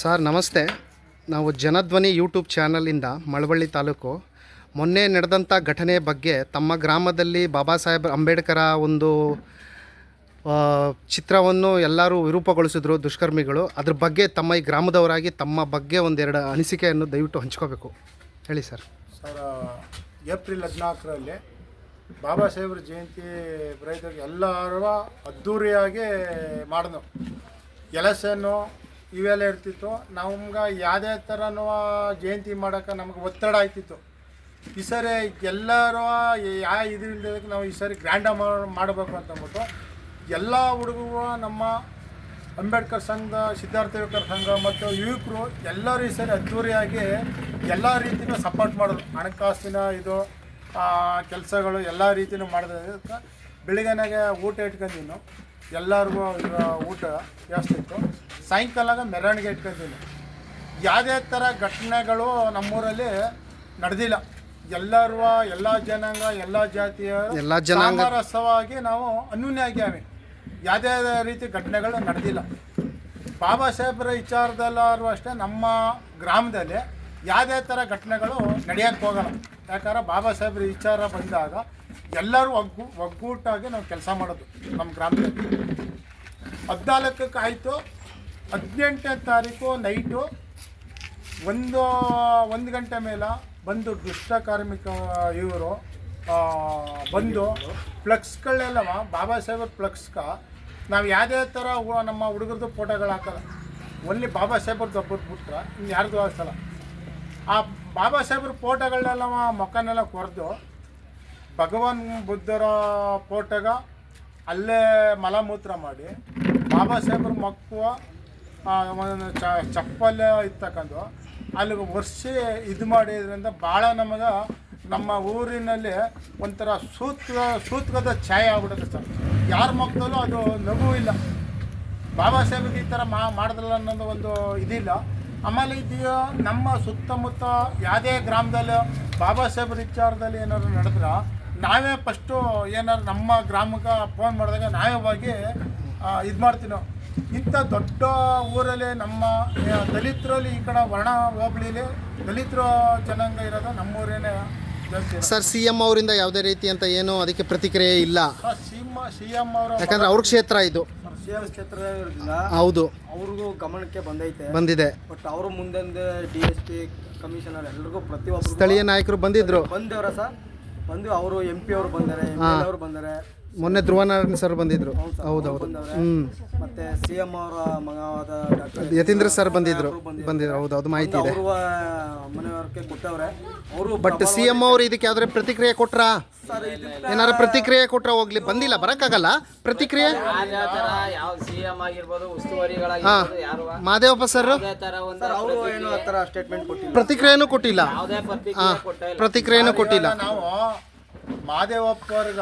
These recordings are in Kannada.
ಸರ್, ನಮಸ್ತೆ. ನಾವು ಜನಧ್ವನಿ ಯೂಟ್ಯೂಬ್ ಚಾನಲಿಂದ ಮಳವಳ್ಳಿ ತಾಲೂಕು. ಮೊನ್ನೆ ನಡೆದಂಥ ಘಟನೆ ಬಗ್ಗೆ ತಮ್ಮ ಗ್ರಾಮದಲ್ಲಿ ಬಾಬಾ ಸಾಹೇಬ್ ಅಂಬೇಡ್ಕರ ಒಂದು ಚಿತ್ರವನ್ನು ಎಲ್ಲರೂ ವಿರೂಪಗೊಳಿಸಿದ್ರು ದುಷ್ಕರ್ಮಿಗಳು. ಅದ್ರ ಬಗ್ಗೆ ತಮ್ಮ ಈ ಗ್ರಾಮದವರಾಗಿ ತಮ್ಮ ಬಗ್ಗೆ ಒಂದೆರಡು ಅನಿಸಿಕೆಯನ್ನು ದಯವಿಟ್ಟು ಹಂಚ್ಕೋಬೇಕು. ಹೇಳಿ ಸರ್. ಸರ್ ಏಪ್ರಿಲ್ ಹದಿನಾಲ್ಕರಲ್ಲಿ ಬಾಬಾ ಸಾಹೇಬ್ರ ಜಯಂತಿ ಪ್ರಯುಕ್ತ ಎಲ್ಲರೂ ಅದ್ಧೂರಿಯಾಗಿ ಮಾಡಿದ್ವು. ಎಲೆಕ್ಷನ್ನು ಇವೆಲ್ಲ ಇರ್ತಿತ್ತು ನಮ್ಗೆ ಯಾವುದೇ ಥರನೂ ಜಯಂತಿ ಮಾಡೋಕೆ ನಮ್ಗೆ ಒತ್ತಡ ಆಯ್ತಿತ್ತು ಈ ಸರಿ ಎಲ್ಲರೂ ಯಾವ ಇದರಿಂದ ನಾವು ಈ ಸರಿ ಗ್ರ್ಯಾಂಡ ಮಾಡಬೇಕು ಅಂತಂದ್ಬಿಟ್ಟು ಎಲ್ಲ ಹುಡುಗರು, ನಮ್ಮ ಅಂಬೇಡ್ಕರ್ ಸಂಘ, ಸಿದ್ಧಾರ್ಥ ಯುವಕರ ಸಂಘ ಮತ್ತು ಯುವಕರು ಎಲ್ಲರೂ ಈ ಸರಿ ಅದ್ದೂರಿಯಾಗಿ ಎಲ್ಲ ರೀತಿಯೂ ಸಪೋರ್ಟ್ ಮಾಡೋದು ಹಣಕಾಸಿನ ಇದು ಕೆಲಸಗಳು ಎಲ್ಲ ರೀತಿಯೂ ಮಾಡಿದ್ರೆ. ಬೆಳಿಗ್ಗೆನಾಗೆ ಊಟ ಇಟ್ಕೊಂಡಿನ್ನು ಎಲ್ಲರಿಗೂ ಊಟ ಜಾಸ್ತಿ ಇತ್ತು. ಸಾಯಂಕಾಲಾಗ ಮೆರವಣಿಗೆ ಇಟ್ಕೊಂಡಿಲ್ಲ ಯಾವುದೇ ಥರ ಘಟನೆಗಳು ನಮ್ಮೂರಲ್ಲಿ ನಡೆದಿಲ್ಲ. ಎಲ್ಲರೂ ಎಲ್ಲ ಜನಾಂಗ ಎಲ್ಲ ಜಾತಿಯ ಎಲ್ಲ ಜನಾಂಗ ಸಾಮರಸ್ಯವಾಗಿ ನಾವು ಅನ್ಯೂನ್ಯಾಗ್ಯಾವೆ ಯಾವುದೇ ರೀತಿ ಘಟನೆಗಳು ನಡೆದಿಲ್ಲ. ಬಾಬಾ ಸಾಹೇಬ್ರ ವಿಚಾರದಲ್ಲಾದ್ರೂ ಅಷ್ಟೇ ನಮ್ಮ ಗ್ರಾಮದಲ್ಲಿ ಯಾವುದೇ ಥರ ಘಟನೆಗಳು ನಡೆಯಕ್ಕೆ ಹೋಗಲ್ಲ. ಯಾಕಂದ್ರೆ ಬಾಬಾ ಸಾಹೇಬ್ರ ವಿಚಾರ ಬಂದಾಗ ಎಲ್ಲರೂ ಒಗ್ಗು ಒಗ್ಗೂಟಾಗಿ ನಾವು ಕೆಲಸ ಮಾಡೋದು ನಮ್ಮ ಗ್ರಾಮದಲ್ಲಿ. ಹದಿನಾಲ್ಕಕ್ಕೆ ಆಯಿತು ಹದಿನೆಂಟನೇ ತಾರೀಕು ನೈಟು ಒಂದು ಒಂದು ಗಂಟೆ ಮೇಲೆ ಬಂದು ದುಷ್ಟ ಕಾರ್ಮಿಕ ಇವರು ಬಂದು ಫ್ಲೆಕ್ಸ್ಗಳೆಲ್ಲವ ಬಾಬಾ ಸಾಹೇಬ್ರ ಫ್ಲಕ್ಸ್ಕ ನಾವು ಯಾವುದೇ ಥರ ನಮ್ಮ ಹುಡುಗರದ್ದು ಫೋಟೋಗಳು ಹಾಕಲ್ಲ. ಒಲ್ಲಿ ಬಾಬಾ ಸಾಹೇಬ್ರದ್ದು ಒಬ್ಬರು ಬಿಟ್ರೆ ಇನ್ನು ಯಾರ್ದು ಹಾಕ್ಸಲ್ಲ. ಆ ಬಾಬಾ ಸಾಹೇಬ್ರ ಫೋಟೋಗಳನ್ನೆಲ್ಲ ಮೊಕ್ಕನೆಲ್ಲ ಕೊರೆದು ಭಗವಾನ್ ಬುದ್ಧರ ಫೋಟೋಗ ಅಲ್ಲೇ ಮಲಮೂತ್ರ ಮಾಡಿ, ಬಾಬಾ ಸಾಹೇಬ್ರ ಮಕ್ಕಳು ಚಪ್ಪಲ್ ಇರ್ತಕ್ಕಂಥ ಅಲ್ಲಿಗೆ ವರ್ಷ ಇದು ಮಾಡಿದ್ರಿಂದ ಭಾಳ ನಮಗೆ ನಮ್ಮ ಊರಿನಲ್ಲಿ ಒಂಥರ ಸೂತ್ರ ಸೂತ್ಕದ ಛಾಯೆ ಆಗ್ಬಿಡುತ್ತೆ ಸರ್. ಯಾರ ಮಕ್ಕಳಲ್ಲೂ ಅದು ನಗು ಇಲ್ಲ. ಬಾಬಾ ಸಾಹೇಬ್ಗೆ ಈ ಥರ ಮಾ, ಮಾಡಿದ್ರಲ್ಲ ಅನ್ನೋದು ಒಂದು ಇದಿಲ್ಲ. ಆಮೇಲೆ ಇದು ನಮ್ಮ ಸುತ್ತಮುತ್ತ ಯಾವುದೇ ಗ್ರಾಮದಲ್ಲಿ ಬಾಬಾ ಸಾಹೇಬ್ರ ವಿಚಾರದಲ್ಲಿ ಏನಾದ್ರು ನಡೆದ್ರೆ ನಾವೇ ಫಸ್ಟು ಏನಾದ್ರು ನಮ್ಮ ಗ್ರಾಮಕ್ಕೆ ಫೋನ್ ಮಾಡಿದಾಗ ನಾವೇ ಹೋಗಿ ಇದು ಮಾಡ್ತೀವಿ ಇಂಥ ದೊಡ್ಡ ಊರಲ್ಲೇ ನಮ್ಮ ಆ, ದಲಿತರಲ್ಲಿ ಈ ಕಡೆ ವರ್ಣ ಹೋಬಳಿಲಿ ದಲಿತರು ಜನಾಂಗ ಇರೋದು ನಮ್ಮೂರೇನೆ ಜಾಸ್ತಿ ಇರೋದು. ಸರ್ ಸಿ ಎಂ ಅವರಿಂದ ಯಾವುದೇ ರೀತಿ ಅಂತ ಏನು ಅದಕ್ಕೆ ಪ್ರತಿಕ್ರಿಯೆ ಇಲ್ಲ. ಸಿ ಸಿಎಂ ಅವರು ಯಾಕಂದ್ರೆ ಅವ್ರ ಕ್ಷೇತ್ರ ಇದು. ಸಿಎಂ ಕ್ಷೇತ್ರದಿಂದ ಹೌದು. ಅವ್ರಿಗೂ ಗಮನಕ್ಕೆ ಬಂದೈತೆ. ಬಂದಿದೆ. ಬಟ್ ಅವರು ಮುಂದೆ ಡಿ ಎಸ್ ಪಿ ಕಮಿಷನರ್ ಎಲ್ರಿಗೂ ಪ್ರತಿಯೊಬ್ಬರು ಸ್ಥಳೀಯ ನಾಯಕರು ಬಂದಿದ್ರು. ಬಂದವರ ಸರ್. ಬಂದು ಅವರು ಎಂ ಪಿ ಅವರು ಬಂದಾರೆ ಎಂ ಎಲ್ ಅವರು ಬಂದಾರೆ. ಮೊನ್ನೆ ಧ್ರುವನಾರಾಯಣ ಸರ್ ಬಂದಿದ್ರು. ಹೌದು ಹೌದು ಅವ್ರು ಹ್ಮ್. ಮತ್ತೆ ಸಿ ಎಂ ಅವರ ಮಗವಾದ ಡಾಕ್ಟರ್ ಯತೀಂದ್ರ ಸರ್ ಬಂದಿದ್ರು. ಬಂದಿದ್ರು? ಹೌದು ಅದು ಮಾಹಿತಿ ಇದೆ. ಅವರು ಮನೆಯವರಿಗೆ ಕೊಟ್ಟವ್ರೆ. ಅವರು ಬಟ್ ಸಿ ಎಂ ಅವ್ರು ಇದಕ್ಕೆ ಯಾವ್ದಾರ ಪ್ರತಿಕ್ರಿಯೆ ಕೊಟ್ರಾ? ಸರ್ ಏನಾರ ಪ್ರತಿಕ್ರಿಯೆ ಕೊಟ್ರ ಹೋಗ್ಲಿ? ಬಂದಿಲ್ಲ ಬರಕ್ಕಾಗಲ್ಲ. ಪ್ರತಿಕ್ರಿಯೆ? ಮಾದೇವಪ್ಪ ಸರ್? ಅವರು ಏನು ಆ ಥರ ಸ್ಟೇಟ್ಮೆಂಟ್ ಕೊಟ್ಟಿಲ್ಲ. ಪ್ರತಿಕ್ರಿಯೆನೂ ಕೊಟ್ಟಿಲ್ಲ. ಪ್ರತಿಕ್ರಿಯೆನೂ ಕೊಟ್ಟಿಲ್ಲ. ನಾವು ಮಾದೇವಪ್ಪರ್ಗ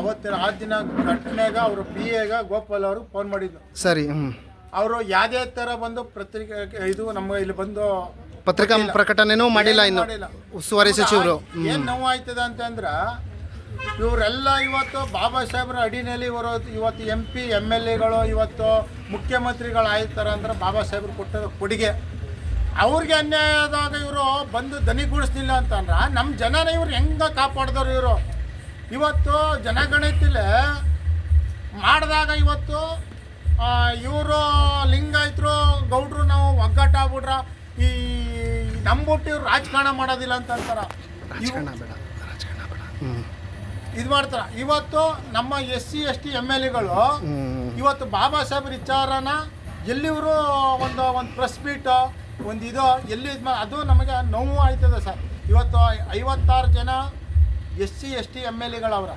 ಅವತ್ತಿನ ಆ ದಿನ ಘಟನೆಗ ಅವರು ಪಿ ಎಗ ಗೋಪಾಲ್ ಅವರು ಫೋನ್ ಮಾಡಿದ್ರು. ಸರಿ ಅವರು ಯಾವುದೇ ಥರ ಬಂದು ಪತ್ರಿಕೆ ಇದು ನಮ್ಮ ಇಲ್ಲಿ ಬಂದು ಪತ್ರಿಕಾ ಪ್ರಕಟಣೆನೂ ಮಾಡಿಲ್ಲ ಇನ್ನು. ಮಾಡಿಲ್ಲ. ಉಸ್ತುವಾರಿ ಸಚಿವರು. ಏನು ನೋವಾಯ್ತದ ಅಂತಂದ್ರೆ ಇವರೆಲ್ಲ ಇವತ್ತು ಬಾಬಾ ಸಾಹೇಬ್ರ ಅಡಿನಲ್ಲಿ ಇವರು ಇವತ್ತು ಎಂ ಪಿ ಎಂ ಎಲ್ ಎಗಳು ಇವತ್ತು ಮುಖ್ಯಮಂತ್ರಿಗಳು ಆಯ್ತಾರ ಅಂದ್ರೆ ಬಾಬಾ ಸಾಹೇಬ್ರು ಕೊಟ್ಟ ಕೊಡುಗೆ. ಅವ್ರಿಗೆ ಅನ್ಯಾಯ ಆದಾಗ ಇವರು ಬಂದು ದನಿಗೂಡಿಸ್ಲಿಲ್ಲ ಅಂತಂದ್ರೆ ನಮ್ಮ ಜನನ ಇವ್ರು ಹೆಂಗ ಕಾಪಾಡಿದವ್ರು ಇವರು? ಇವತ್ತು ಜನಗಣತಿಲೆ ಮಾಡಿದಾಗ ಇವತ್ತು ಇವರು ಲಿಂಗಾಯತರು ಗೌಡ್ರು ನಾವು ಒಗ್ಗಟ್ಟಾಗ್ಬಿಟ್ರ. ಈ ನಂಬಿಟ್ಟು ಇವ್ರು ರಾಜಕಾರಣ ಮಾಡೋದಿಲ್ಲ ಅಂತ ಅಂತಾರ. ಇದು ಮಾಡ್ತಾರ. ಇವತ್ತು ನಮ್ಮ S C S T M L ಎಗಳು ಇವತ್ತು ಬಾಬಾ ಸಾಹೇಬ್ರ ವಿಚಾರನ ಎಲ್ಲಿವರು ಒಂದು ಒಂದು ಪ್ರೆಸ್ ಮೀಟ್ ಒಂದು ಇದು ಎಲ್ಲಿ ಅದು ನಮಗೆ ನೋವು ಆಯ್ತದೆ ಸರ್. ಇವತ್ತು ಐವತ್ತಾರು ಜನ S C S T M L ಎಗಳವ್ರ.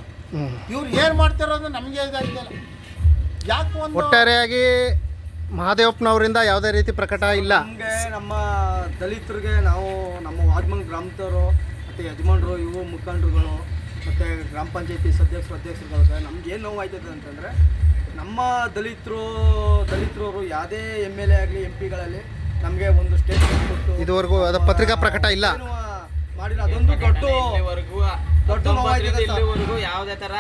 ಇವ್ರು ಏನು ಮಾಡ್ತಿರೋದು ನಮಗೆ ಇದಾಯ್ತಲ್ಲ ಯಾಕೆ ಒಂದು ಒಟ್ಟಾರೆಯಾಗಿ ಮಹಾದೇವಪ್ಪನವರಿಂದ ಯಾವುದೇ ರೀತಿ ಪ್ರಕಟ ಇಲ್ಲ. ನಮಗೆ ನಮ್ಮ ದಲಿತರಿಗೆ ನಾವು ನಮ್ಮ ವಾದ್ಮಂಗ್ ಗ್ರಾಮದವರು ಮತ್ತು ಯಜಮಾನರು ಇವು ಮುಖಂಡರುಗಳು ಮತ್ತು ಗ್ರಾಮ ಪಂಚಾಯತಿ ಸದಸ್ಯರು ಅಧ್ಯಕ್ಷರುಗಳಿಗೆ ನಮ್ಗೆ ಏನು ನೋವು ಆಯ್ತದೆ ಅಂತಂದರೆ ನಮ್ಮ ದಲಿತರು ದಲಿತರವರು ಯಾವುದೇ ಎಂ ಎಲ್ ಎ ಆಗಲಿ ಎಂ ಪಿಗಳಲ್ಲಿ ನಮಗೆ ಒಂದು ಸ್ಟೇಟ್ಮೆಂಟ್ ಕೊಟ್ಟು ಇದುವರೆಗೂ ಅದು ಪತ್ರಿಕಾ ಪ್ರಕಟ ಇಲ್ಲ. ಮಾಡಿಲ್ಲ ಅದೊಂದು ದೊಡ್ಡ ಇಲ್ಲಿವರೆಗೂ ದೊಡ್ಡ ನೋವಾಗಿದೆ ಹತ್ತೊಂಬತ್ತರಿಂದ ಸರ್. ಇಲ್ಲಿವರೆಗೂ ಯಾವುದೇ ತರ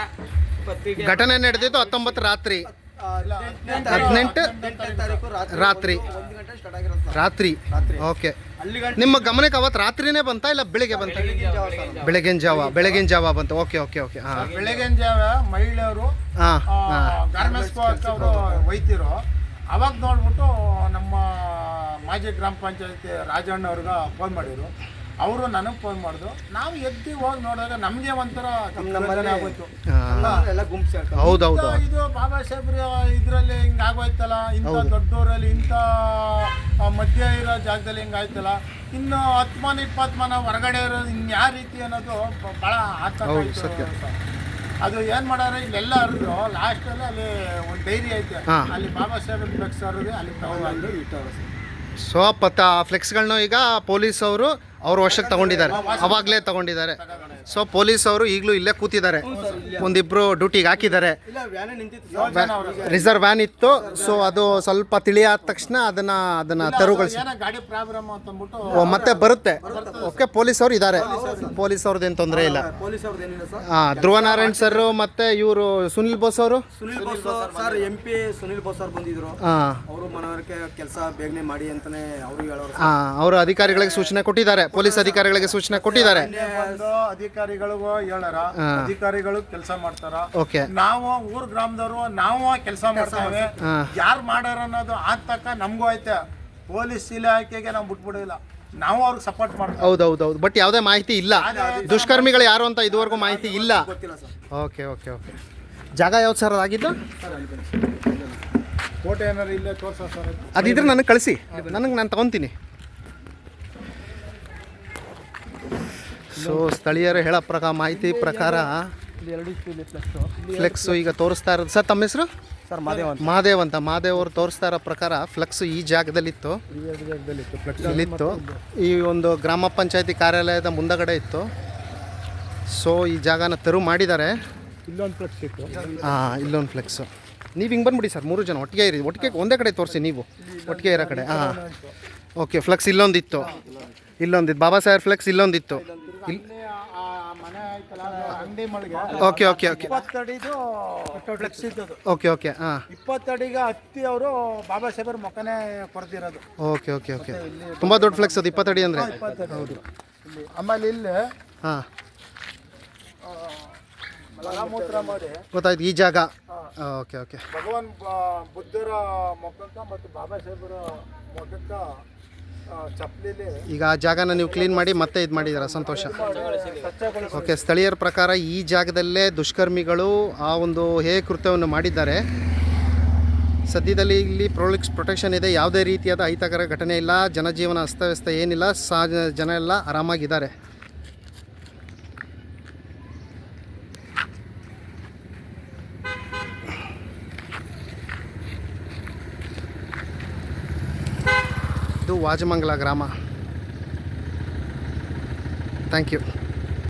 ಪತ್ರಿಕೆ ಘಟನೆ ನಡೆದಿದ್ದು ಹತ್ತೊಂಬತ್ತು ರಾತ್ರಿ. ಹದಿನೆಂಟು ಹದಿನೆಂಟನೇ ತಾರೀಕು ರಾತ್ರಿ. ರಾತ್ರಿ. ಒಂದು- ಒಂದು ಗಂಟೆ ಸ್ಟಾರ್ಟ್ ಆಗಿರೋದು ಸರ್. ರಾತ್ರಿ. ರಾತ್ರಿ. ಓಕೆ. ಅಲ್ಲಿ ಗಂಟೆ ನಿಮ್ಮ ಗಮನಕ್ಕೆ ಅವತ್ತು ರಾತ್ರಿನೇ ಬಂತಾ ಇಲ್ಲ ಬೆಳಿಗ್ಗೆ ಬಂತ? ಬೆಳಗಿನ ಜಾವ ಸರ್. ಬೆಳಗಿನ ಜಾವ ಬೆಳಗಿನ ಜಾವ ಬಂತು. Okay okay okay. ಹಾಂ. ಬೆಳಗಿನ ಜಾವ ಮಹಿಳೆಯರು ಹಾಂ ಹಾಂ. ಗಾರ್ಮೆಂಟ್ಸ್ ಅವರು ಒಯ್ತಿರೋ ಅವಾಗ ನೋಡ್ಬಿಟ್ಟು ನಮ್ಮ ಮಾಜಿ ಗ್ರಾಮ ಪಂಚಾಯತಿ ರಾಜಣ್ಣ ಅವ್ರಿಗೆ ಫೋನ್ ಮಾಡಿದ್ರು. ಅವರು ನನಗೆ ಫೋನ್ ಮಾಡಿದ್ರು ನಾವು ಎದ್ದು ಹೋಗಿ ನೋಡಿದಾಗ ನಮಗೆ ಒಂಥರ ಆಗೋಯ್ತು. ಎಲ್ಲ ಗುಂಪು ಸೇರ್ತಾರೆ ಹೌದೌದು. ಇಂಥ ಇದು ಬಾಬಾ ಸಾಹೇಬ್ರ ಇದರಲ್ಲಿ ಹಿಂಗೆ ಆಗೋಯ್ತಲ್ಲ ಇಂಥ ದೊಡ್ಡೋರಲ್ಲಿ ಇಂಥ ಮಧ್ಯ ಇರೋ ಜಾಗದಲ್ಲಿ ಹಿಂಗೆ ಆಯ್ತಲ್ಲ ಇನ್ನು ಹತ್ತು ಮನೆ ಇಪ್ಪತ್ತು ಮನೆ ಹೊರಗಡೆ ಇರೋದು ಇನ್ಯಾವ ರೀತಿ ಅನ್ನೋದು ಬಹಳ ಭಾಳ ಆತಂಕ ಹೌದು. ಅದು ಏನು ಮಾಡಾರ ಇಲ್ಲೆಲ್ಲ ಹರಿದ್ರು ಲಾಸ್ಟಲ್ಲಿ ಅಲ್ಲಿ ಒಂದು ಡೈರಿ ಐತೆ. ಅಲ್ಲಿ ಬಾಬಾ ಸಾಹೇಬ್ ಫ್ಲೆಕ್ಸ್ ಹರಿದು ಅಲ್ಲಿ ತಗೊಂಡು ಸೊ ಪತ್ತ ಫ್ಲೆಕ್ಸ್ಗಳನ್ನ ಈಗ ಪೊಲೀಸ್ ಅವರು ಅವ್ರ ವರ್ಷಕ್ಕೆ ತಗೊಂಡಿದ್ದಾರೆ. ಅವಾಗಲೇ ತಗೊಂಡಿದ್ದಾರೆ. ಸೊ ಪೊಲೀಸ್ ಅವರು ಈಗಲೂ ಇಲ್ಲೇ ಕೂತಿದ್ದಾರೆ. ಒಂದಿಬ್ರು ಡ್ಯೂಟಿಗೆ ಹಾಕಿದ್ದಾರೆ. ರಿಸರ್ವ್ ವ್ಯಾನ್ ಇತ್ತು. ಸೊ ಅದು ಸ್ವಲ್ಪ ತಿಳಿಯಾದ ತಕ್ಷಣ ಅದನ್ನ ಅದನ್ನ ತೆರವುಗೊಳಿಸಿ. ಏನೋ ಮತ್ತೆ ಬರುತ್ತೆ. ಓಕೆ ಪೊಲೀಸ್ ಅವರು ಇದ್ದಾರೆ. ಪೊಲೀಸ್ ಅವ್ರದ್ದೇನು ತೊಂದರೆ ಇಲ್ಲ. ಅವ್ರದ್ದು ಹಾಂ ಧ್ರುವ ನಾರಾಯಣ್ ಸರ್ ಮತ್ತೆ ಇವರು ಸುನಿಲ್ ಬೋಸ್ ಅವರು? Sunil Bose sir M P Sunil Bose ಅವ್ರು ಬಂದಿದ್ರು. ಹಾಂ ಅವರು ಮನವರಿಕೆ ಕೆಲಸ ಬೇಗನೆ ಮಾಡಿ ಅಂತಾನೆ ಅವರು. ಹಾಂ ಅವರು ಅಧಿಕಾರಿಗಳಿಗೆ ಸೂಚನೆ ಕೊಟ್ಟಿದ್ದಾರೆ. ಪೊಲೀಸ್ ಅಧಿಕಾರಿಗಳಿಗೆ ಸೂಚನೆ ಕೊಟ್ಟಿದ್ದಾರೆ. ಅಧಿಕಾರಿಗಳಿಗೂ ಹೇಳಾರ ಅಧಿಕಾರಿಗಳು ಕೆಲಸ ಮಾಡ್ತಾರ. ಓಕೆ. ನಾವು ಊರ್ ಗ್ರಾಮದವರು ನಾವು ಕೆಲಸ ಮಾಡ್ತೇವೆ. ಯಾರು ಮಾಡ್ಯಾರ ಅನ್ನೋದು ಆದ ತಕ್ಕ ನಮಗೂ ಐತೆ. ಪೊಲೀಸ್ ಇಲಾಖೆಗೆ ನಾವು ಬಿಟ್ಬಿಡಿಲ್ಲ ನಾವು ಅವ್ರಿಗೆ ಸಪೋರ್ಟ್ ಮಾಡ್ತೀವಿ. ಹೌದು ಬಟ್ ಯಾವುದೇ ಮಾಹಿತಿ ಇಲ್ಲ. ದುಷ್ಕರ್ಮಿಗಳು ಯಾರು ಅಂತ ಇದುವರೆಗೂ ಮಾಹಿತಿ ಇಲ್ಲ. Okay okay okay. ಜಾಗ ಯಾವ್ದು ಸರ್ ಅದಾಗಿದ್ದು ಕೋಟೆ ಏನಾರು ಇಲ್ಲೇ ತೋರ್ಸ ಸರ್. ಅದಿದ್ರೆ ನನಗೆ ಕಳಿಸಿ. ನನಗೆ ನಾನು ತಗೊತೀನಿ. ಸೊ ಸ್ಥಳೀಯರು ಹೇಳೋ ಪ್ರಕಾರ ಮಾಹಿತಿ ಪ್ರಕಾರ ಫ್ಲೆಕ್ಸ್ ಫ್ಲೆಕ್ಸು ಈಗ ತೋರಿಸ್ತಾ ಇರೋದು. ಸರ್ ತಮ್ಮ ಹೆಸರು? ಸರ್ ಮಹದೇವ್ ಅಂತ. ಮಹಾದೇವ್ ಅಂತ. ಮಹಾದೇವ್ ಅವರು ತೋರಿಸ್ತಾ ಇರೋ ಪ್ರಕಾರ ಫ್ಲೆಕ್ಸ್ ಈ ಜಾಗದಲ್ಲಿತ್ತು. ಇಲ್ಲಿತ್ತು. ಈ ಒಂದು ಗ್ರಾಮ ಪಂಚಾಯತಿ ಕಾರ್ಯಾಲಯದ ಮುಂದಗಡೆ ಇತ್ತು. ಸೊ ಈ ಜಾಗನ ತೆರವು ಮಾಡಿದ್ದಾರೆ. ಇಲ್ಲೊಂದು ಫ್ಲೆಕ್ಸ್ ಇತ್ತು. ಹಾಂ ಇಲ್ಲೊಂದು ಫ್ಲೆಕ್ಸು ನೀವು ಹಿಂಗೆ ಬಂದ್ಬಿಡಿ ಸರ್ ಮೂರು ಜನ ಒಟ್ಟಿಗೆ ಇರಿ. ಒಟ್ಟಿಗೆ ಒಂದೇ ಕಡೆ ತೋರಿಸಿ ನೀವು. ಒಟ್ಟಿಗೆ ಇರೋ ಕಡೆ. ಹಾಂ. ಓಕೆ ಫ್ಲೆಕ್ಸ್ ಇಲ್ಲೊಂದಿತ್ತು. ಇಲ್ಲೊಂದಿತ್ತು. Baba Saheb flex ಇಲ್ಲೊಂದಿತ್ತು. Okay okay okay. ಇಪ್ಪತ್ತಡಿದು flex ಇದ್ದದು ಓಕೆ ಓಕೆ ಹಾಂ. ಇಪ್ಪತ್ತಡಿಗೆ ಹತ್ತಿ ಅವರು ಬಾಬಾ ಸಾಹೇಬರ ಮುಖನೇ ಕೊರೆದಿರೋದು ಓಕೆ ಓಕೆ ಓಕೆ. ತುಂಬ ದೊಡ್ಡ ಫ್ಲೆಕ್ಸ್ ಅದು ಇಪ್ಪತ್ತಡಿ ಅಂದರೆ. ಹೌದು. ಇಲ್ಲಿ ಆಮೇಲೆ ಇಲ್ಲಿ ಹಾಂ. ಗೊತ್ತಾಯ್ತು ಈ ಜಾಗ. Okay okay. ಭಗವಾನ್ ಬುದ್ಧರ ಮುಖಕ್ಕೆ ಮತ್ತು ಬಾಬಾ ಸಾಹೇಬರ ಚಪ್ಪಲಿಲಿ ಈಗ ಆ ಜಾಗನ ನೀವು ಕ್ಲೀನ್ ಮಾಡಿ ಮತ್ತೆ ಇದು ಮಾಡಿದ್ದೀರ? ಸಂತೋಷ. ಓಕೆ ಸ್ಥಳೀಯರ ಪ್ರಕಾರ ಈ ಜಾಗದಲ್ಲೇ ದುಷ್ಕರ್ಮಿಗಳು ಆ ಒಂದು ಹೇ ಕೃತ್ಯವನ್ನು ಮಾಡಿದ್ದಾರೆ. ಸದ್ಯದಲ್ಲಿ ಇಲ್ಲಿ ಪ್ರೊಲಿಕ್ಸ್ ಪ್ರೊಟೆಕ್ಷನ್ ಇದೆ. ಯಾವುದೇ ರೀತಿಯಾದ ಅಹಿತಕರ ಘಟನೆ ಇಲ್ಲ. ಜನಜೀವನ ಅಸ್ತವ್ಯಸ್ತ ಏನಿಲ್ಲ. ಸಾ ಜನ ಎಲ್ಲ ಆರಾಮಾಗಿದ್ದಾರೆ. ಇದು ವಾಜಮಂಗಲ ಗ್ರಾಮ ಥ್ಯಾಂಕ್ ಯು